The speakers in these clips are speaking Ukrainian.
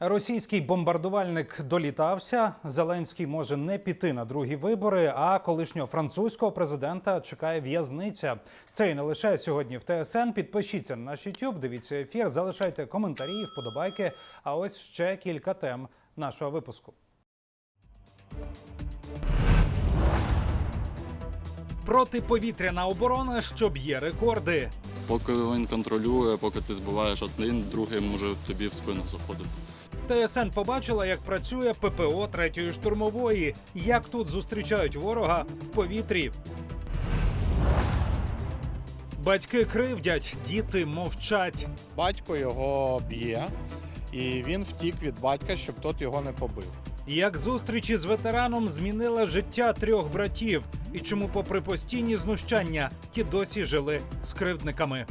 Російський бомбардувальник долітався. Зеленський може не піти на другі вибори. А колишнього французького президента чекає в'язниця. Це і не лише сьогодні в ТСН. Підпишіться на наш YouTube, дивіться ефір, залишайте коментарі, вподобайки. А ось ще кілька тем нашого випуску. Протиповітряна оборона, що б'є рекорди. Поки він контролює, поки ти збиваєш один, другий може тобі в спину заходити. ТСН побачила, як працює ППО третьої штурмової, як тут зустрічають ворога в повітрі. Батьки кривдять, діти мовчать. Батько його б'є, і він втік від батька, щоб тот його не побив. Як зустрічі з ветераном змінила життя трьох братів, і чому, попри постійні знущання, ті досі жили з кривдниками.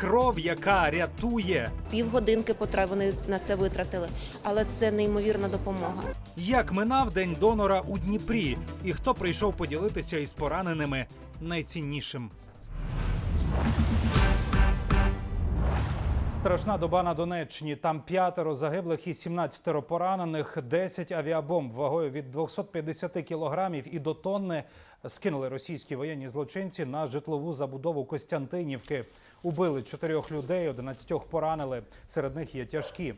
Кров, яка рятує. Півгодинки потреби вони на це витратили, але це неймовірна допомога. Як минав день донора у Дніпрі, і хто прийшов поділитися із пораненими найціннішим. Страшна доба на Донеччині. Там п'ятеро загиблих і 17 поранених, 10 авіабомб вагою від 250 кілограмів і до тонни скинули російські воєнні злочинці на житлову забудову Костянтинівки. Убили чотирьох людей, 11 поранили. Серед них є тяжкі.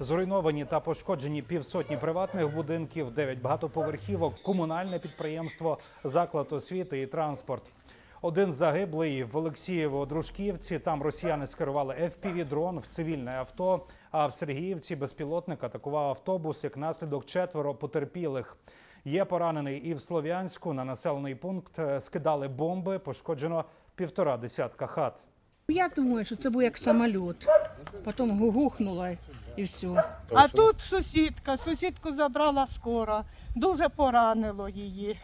Зруйновані та пошкоджені півсотні приватних будинків, 9 багатоповерхівок, комунальне підприємство, заклад освіти і транспорт. Один загиблий в Олексієво-Дружківці. Там росіяни скерували FPV-дрон в цивільне авто. А в Сергіївці безпілотник атакував автобус. Як наслідок четверо потерпілих. Є поранений і в Слов'янську. На населений пункт е, скидали бомби. Пошкоджено півтора десятка хат. Я думаю, що це був як самоліт. Потім гугухнула і все. А тут сусідка, сусідку забрала скоро, дуже поранило її.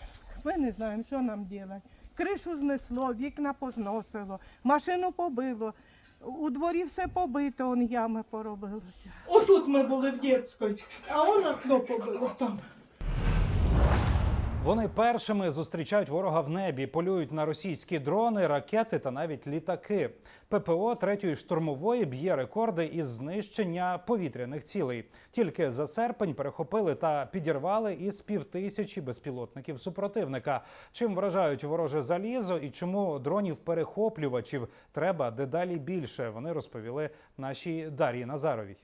Ми не знаємо, що нам робити. Кришу знесло, вікна позносило, машину побило. У дворі все побито, он ями поробилося. Отут ми були в дітській, а он окно побило там. Вони першими зустрічають ворога в небі, полюють на російські дрони, ракети та навіть літаки. ППО третьої штурмової б'є рекорди із знищення повітряних цілей. Тільки за серпень перехопили та підірвали із півтисячі безпілотників супротивника. Чим вражають вороже залізо і чому дронів перехоплювачів треба дедалі більше? Вони розповіли нашій Дар'ї Назаровій.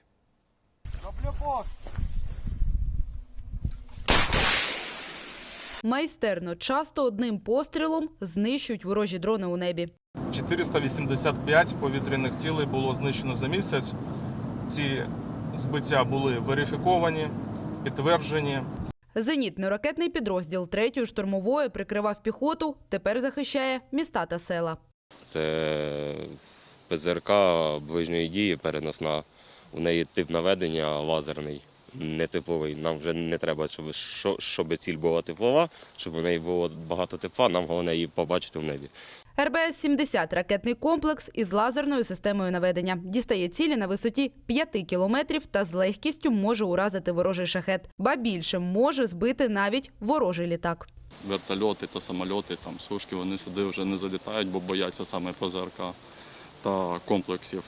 Майстерно часто одним пострілом знищують ворожі дрони у небі. 485 повітряних цілей було знищено за місяць. Ці збиття були верифіковані, підтверджені. Зенітно-ракетний підрозділ 3-ї штурмової прикривав піхоту, тепер захищає міста та села. Це ПЗРК ближньої дії переносна. У неї тип наведення лазерний, не типовий. Нам вже не треба, щоб, щоб ціль була типова, щоб у неї було багато тепла, нам головне її побачити в небі. РБС-70 – ракетний комплекс із лазерною системою наведення. Дістає цілі на висоті 5 кілометрів та з легкістю може уразити ворожий шахет. Ба більше може збити навіть ворожий літак. Вертольоти та самольоти, там сушки, вони сюди вже не залітають, бо бояться саме ПЗРК та комплексів